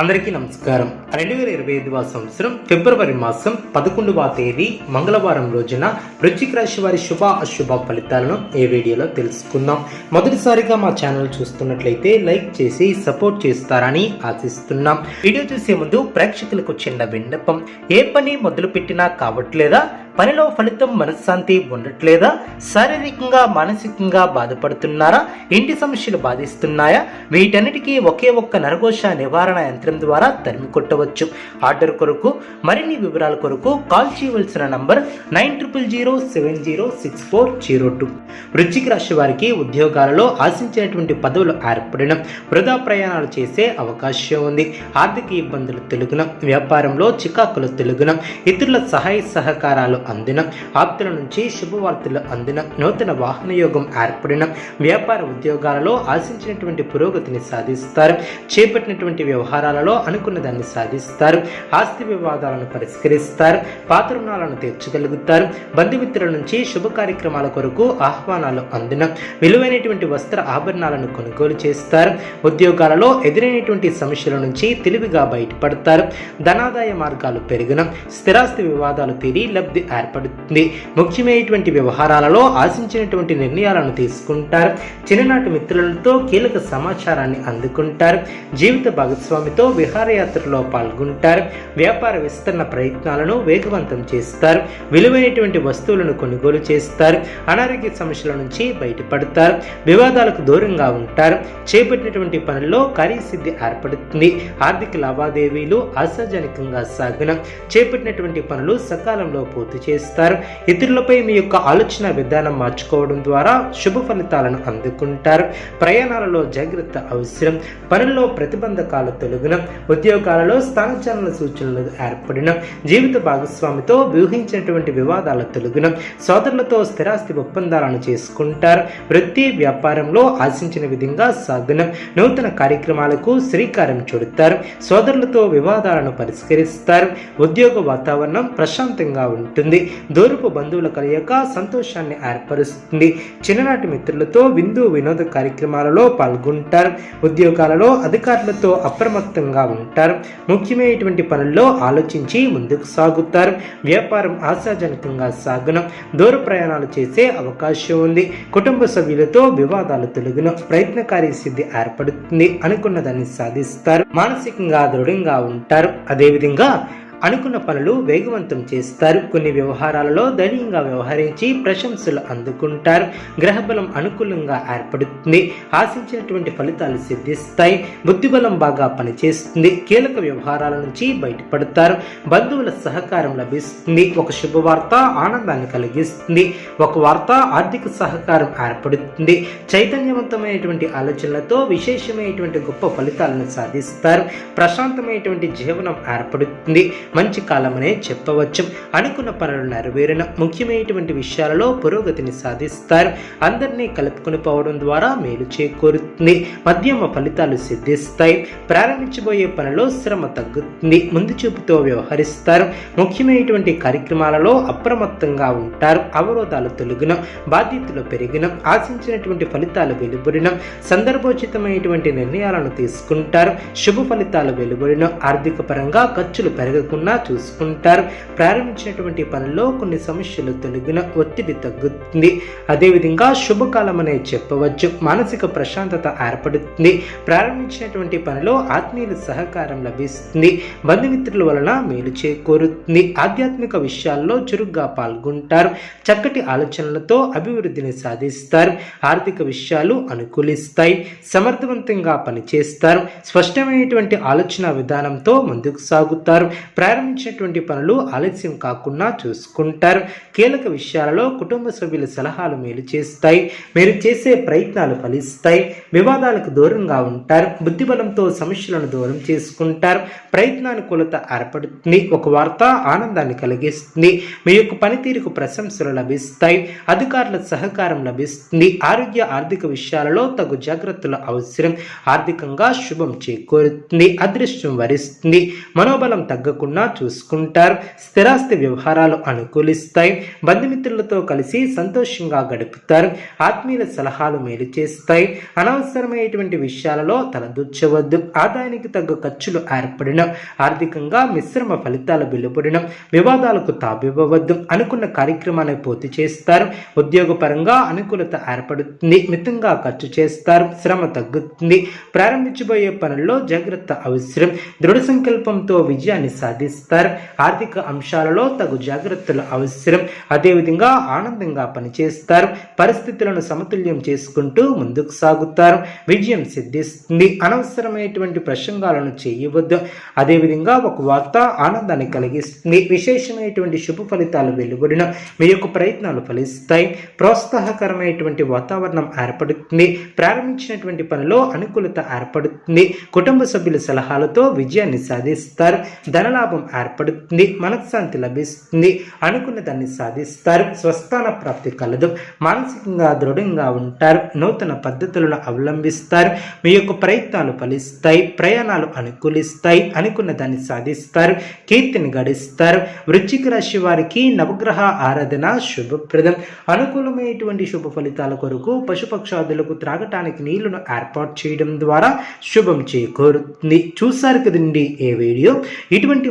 అందరికీ నమస్కారం. రెండు వేల ఇరవై ఐదవ సంవత్సరం ఫిబ్రవరి మాసం పదకొండవ తేదీ మంగళవారం రోజున వృశ్చిక రాశి వారి శుభ అశుభ ఫలితాలను ఏ వీడియోలో తెలుసుకుందాం. మొదటిసారిగా మా ఛానల్ చూస్తున్నట్లయితే లైక్ చేసి సపోర్ట్ చేస్తారని ఆశిస్తున్నాం. వీడియో చూసే ముందు ప్రేక్షకులకు చిన్న విన్నపం. ఏ పని మొదలు పెట్టినా కావట్లేదా? పనిలో ఫలితం మనశ్శాంతి ఉండట్లేదా? శారీరకంగా మానసికంగా బాధపడుతున్నారా? ఇంటి సమస్యలు బాధిస్తున్నాయా? వీటన్నిటికీ ఒకే ఒక్క నరఘోష నివారణ యంత్రం ద్వారా తరిమి కొట్టవచ్చు. ఆర్డర్ కొరకు మరిన్ని వివరాల కొరకు కాల్ చేయవలసిన number nine triple zero seven zero six four zero two. వృశ్చిక రాశి వారికి ఉద్యోగాలలో ఆశించినటువంటి పదవులు ఏర్పడడం వృధా ప్రయాణాలు చేసే అవకాశం ఉంది. ఆర్థిక ఇబ్బందులు తెలుగున వ్యాపారంలో చికాకులు తెలుగున ఇతరుల సహాయ సహకారాలు అందిన ఆప్తుల నుంచి శుభవార్తలు అందిన నూతన వాహన యోగం ఏర్పడిన వ్యాపార ఉద్యోగాలలో ఆశించినటువంటి పురోగతిని సాధిస్తారు. చేపట్టినటువంటి వ్యవహారాలలో అనుకున్న దాన్ని సాధిస్తారు. ఆస్తి వివాదాలను పరిష్కరిస్తారు. పాత రుణాలను తీర్చగలుగుతారు. బంధుమిత్రుల నుంచి శుభ కార్యక్రమాల కొరకు ఆహ్వానాలు అందిన విలువైనటువంటి వస్త్ర ఆభరణాలను కొనుగోలు చేస్తారు. ఉద్యోగాలలో ఎదురైనటువంటి సమస్యల నుంచి తెలివిగా బయటపడతారు. ధనాదాయ మార్గాలు పెరిగిన స్థిరాస్తి వివాదాలు తీరి లబ్ధి ఏర్పడుతుంది. ముఖ్యమైనటువంటి వ్యవహారాలలో ఆశించినటువంటి నిర్ణయాలను తీసుకుంటారు. చిన్ననాటి మిత్రులతో కీలక సమాచారాన్ని అందుకుంటారు. జీవిత భాగస్వామితో విహారయాత్రలో పాల్గొంటారు. వ్యాపార విస్తరణ ప్రయత్నాలను వేగవంతం చేస్తారు. విలువైనటువంటి వస్తువులను కొనుగోలు చేస్తారు. అనారోగ్య సమస్యల నుంచి బయటపడతారు. వివాదాలకు దూరంగా ఉంటారు. చేపట్టినటువంటి పనుల్లో కార్యసిద్ధి ఏర్పడుతుంది. ఆర్థిక లావాదేవీలు ఆశాజనకంగా సాగున. చేపట్టినటువంటి పనులు సకాలంలో పూర్తి చేస్తారు. ఇతరులపై మీ యొక్క ఆలోచన విధానం మార్చుకోవడం ద్వారా శుభ ఫలితాలను అందుకుంటారు. ప్రయాణాలలో జాగ్రత్త అవసరం. పనుల్లో ప్రతిబంధకాలు తొలగిన ఉద్యోగాలలో స్థానచలన సూచనలు ఏర్పడిన జీవిత భాగస్వామితో వ్యూహించినటువంటి వివాదాలు తొలగిన సోదరులతో స్థిరాస్తి ఒప్పందాలను చేసుకుంటారు. వృత్తి వ్యాపారంలో ఆశించిన విధంగా సాగున నూతన కార్యక్రమాలకు శ్రీకారం చుడతారు. సోదరులతో వివాదాలను పరిష్కరిస్తారు. ఉద్యోగ వాతావరణం ప్రశాంతంగా ఉంటుంది. దూరపు బంధువుల కలయిక సంతోషాన్ని ఏర్పరుస్తుంది. చిన్ననాటి మిత్రులతో విందు వినోద కార్యక్రమాలలో పాల్గొంటారు. ఉద్యోగాలలో అధికారులతో అప్రమత్తంగా ఉంటారు. ముఖ్యమైనటువంటి పనుల్లో ఆలోచించి ముందుకు సాగుతారు. వ్యాపారం ఆశాజనకంగా సాగున. దూర ప్రయాణాలు చేసే అవకాశం ఉంది. కుటుంబ సభ్యులతో వివాదాలు తొలగిన. ప్రయత్నకారి సిద్ధి ఏర్పడుతుంది అనుకున్న దాన్ని సాధిస్తారు. మానసికంగా దృఢంగా ఉంటారు. అదేవిధంగా అనుకున్న పనులు వేగవంతం చేస్తారు. కొన్ని వ్యవహారాలలో ధైర్యంగా వ్యవహరించి ప్రశంసలు అందుకుంటారు. గ్రహబలం అనుకూలంగా ఏర్పడుతుంది. ఆశించినటువంటి ఫలితాలు సిద్ధిస్తాయి. బుద్ధిబలం బాగా పనిచేస్తుంది. కీలక వ్యవహారాల నుంచి బయటపడతారు. బంధువుల సహకారం లభిస్తుంది. ఒక శుభవార్త ఆనందాన్ని కలిగిస్తుంది. ఒక వార్త ఆర్థిక సహకారం ఏర్పడుతుంది. చైతన్యవంతమైనటువంటి ఆలోచనలతో విశేషమైనటువంటి గొప్ప ఫలితాలను సాధిస్తారు. ప్రశాంతమైనటువంటి జీవనం ఏర్పడుతుంది. మంచి కాలమనే చెప్పవచ్చు. అనుకున్న పనులు నెరవేరిన ముఖ్యమైనటువంటి విషయాలలో పురోగతిని సాధిస్తారు. అందరినీ కలుపుకొని పోవడం ద్వారా మేలు చేకూరుతుంది. మధ్యమ ఫలితాలు సిద్ధిస్తాయి. ప్రారంభించబోయే పనిలో శ్రమ తగ్గుతుంది. ముందు చూపుతో వ్యవహరిస్తారు. ముఖ్యమైనటువంటి కార్యక్రమాలలో అప్రమత్తంగా ఉంటారు. అవరోధాలు తొలగిన. బాధ్యతలు పెరిగిన. ఆశించినటువంటి ఫలితాలు వెలువడిన. సందర్భోచితమైనటువంటి నిర్ణయాలను తీసుకుంటారు. శుభ ఫలితాలు వెలువడిన. ఆర్థిక పరంగా ఖర్చులు పెరగకుండా చూసుకుంటారు. ప్రారంభించినటువంటి పనుల్లో కొన్ని సమస్యలు తొలగిన ఒత్తిడి తగ్గుతుంది. అదేవిధంగా శుభకాలం అనే చెప్పవచ్చు. మానసిక ప్రశాంతత ఏర్పడుతుంది. ప్రారంభించినటువంటి పనిలో ఆత్మీయుల సహకారం లభిస్తుంది. బంధుమిత్రుల వలన మేలు చేకూరుతుంది. ఆధ్యాత్మిక విషయాల్లో చురుగ్గా పాల్గొంటారు. చక్కటి ఆలోచనలతో అభివృద్ధిని సాధిస్తారు. ఆర్థిక విషయాలు అనుకూలిస్తాయి. సమర్థవంతంగా పనిచేస్తారు. స్పష్టమైనటువంటి ఆలోచన విధానంతో ముందుకు సాగుతారు. ప్రారంభించినటువంటి పనులు ఆలస్యం కాకుండా చూసుకుంటారు. కీలక విషయాలలో కుటుంబ సభ్యుల సలహాలు మేలు చేస్తాయి. మీరు చేసే ప్రయత్నాలు ఫలిస్తాయి. వివాదాలకు దూరంగా ఉంటారు. బుద్ధిబలంతో సమస్యలను దూరం చేసుకుంటారు. ప్రయత్నానుకూలత ఏర్పడుతుంది. ఒక వార్త ఆనందాన్ని కలిగిస్తుంది. మీ యొక్క పనితీరుకు ప్రశంసలు లభిస్తాయి. అధికారుల సహకారం లభిస్తుంది. ఆరోగ్య ఆర్థిక విషయాలలో తగు జాగ్రత్తలు అవసరం. ఆర్థికంగా శుభం చేకూరుతుంది. అదృష్టం వరిస్తుంది. మనోబలం తగ్గకుండా చూసుకుంటారు. స్థిరాస్తి వ్యవహారాలు అనుకూలిస్తాయి. బంధుమిత్రులతో కలిసి సంతోషంగా గడుపుతారు. ఆత్మీయుల సలహాలు మేలు చేస్తాయి. అనవసరమైనటువంటి విషయాలలో తలదూర్చవద్దు. ఆదాయానికి తగ్గ ఖర్చులు ఏర్పడిన ఆర్థికంగా మిశ్రమ ఫలితాలు వెలువడిన వివాదాలకు తాబివ్వవద్దు అనుకున్న కార్యక్రమాన్ని పూర్తి చేస్తారు. ఉద్యోగపరంగా అనుకూలత ఏర్పడుతుంది. మితంగా ఖర్చు చేస్తారు. శ్రమ తగ్గుతుంది. ప్రారంభించబోయే పనుల్లో జాగ్రత్త అవసరం. దృఢ సంకల్పంతో విజయాన్ని సాధిస్తారు. ఆర్థిక అంశాలలో తగు జాగ్రత్తలు అవసరం. అదేవిధంగా ఆనందంగా పనిచేస్తారు. పరిస్థితులను సమతుల్యం చేసుకుంటూ ముందుకు సాగుతారు. విజయం సిద్ధిస్తుంది. అనవసరమైనటువంటి ప్రసంగాలను చేయవద్దు. అదేవిధంగా ఒక వార్త ఆనందాన్ని కలిగిస్తుంది. విశేషమైనటువంటి శుభ ఫలితాలు వెలువడిన. మీ యొక్క ప్రయత్నాలు ఫలిస్తాయి. ప్రోత్సాహకరమైనటువంటి వాతావరణం ఏర్పడుతుంది. ప్రారంభించినటువంటి పనిలో అనుకూలత ఏర్పడుతుంది. కుటుంబ సభ్యుల సలహాలతో విజయాన్ని సాధిస్తారు. ధనలాభ ఏర్పడుతుంది మనశ్శాంతి లభిస్తుంది అనుకున్న దాన్ని సాధిస్తారు స్వస్థాన ప్రాప్తి కలదు మానసికంగా దృఢంగా ఉంటారు నూతన పద్ధతులను అవలంబిస్తారు మీ యొక్క ప్రయత్నాలు ఫలిస్తాయి ప్రయాణాలు అనుకూలిస్తాయి అనుకున్న దాన్ని సాధిస్తారు కీర్తిని గడిస్తారు వృశ్చిక రాశి వారికి నవగ్రహ ఆరాధన శుభప్రదం. అనుకూలమైనటువంటి శుభ ఫలితాల కొరకు పశుపక్షాదులకు త్రాగటానికి నీళ్ళను ఏర్పాటు చేయడం ద్వారా శుభం చేకూరుతుంది. చూసారు కదండి ఏ వీడియో? ఇటువంటి